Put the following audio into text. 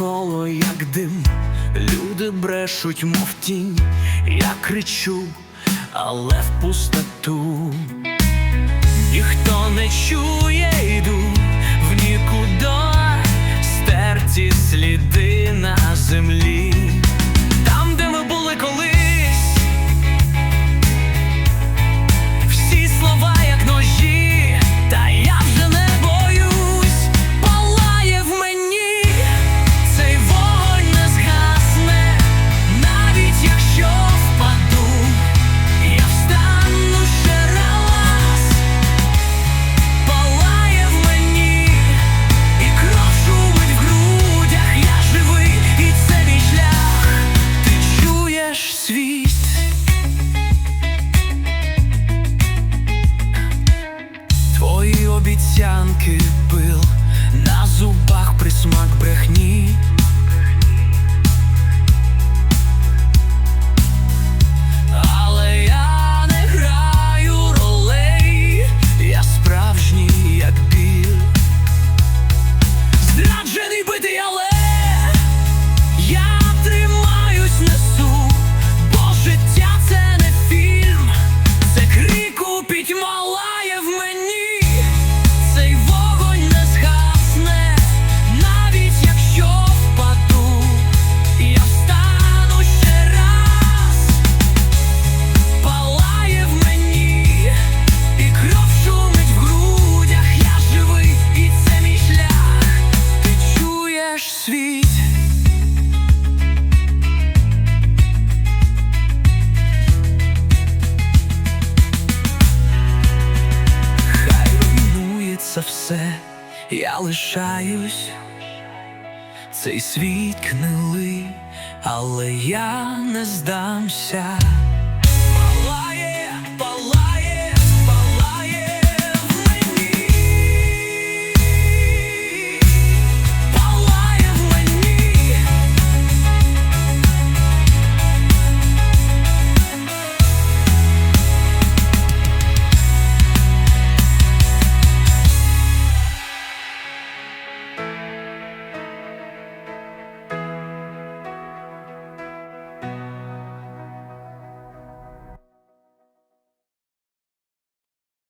навколо, як дим, люди брешуть, мов тінь, я кричу, але в пустоту. Ніхто не чує йду. все я лишаюсь, цей світ книлий, але я не здамся.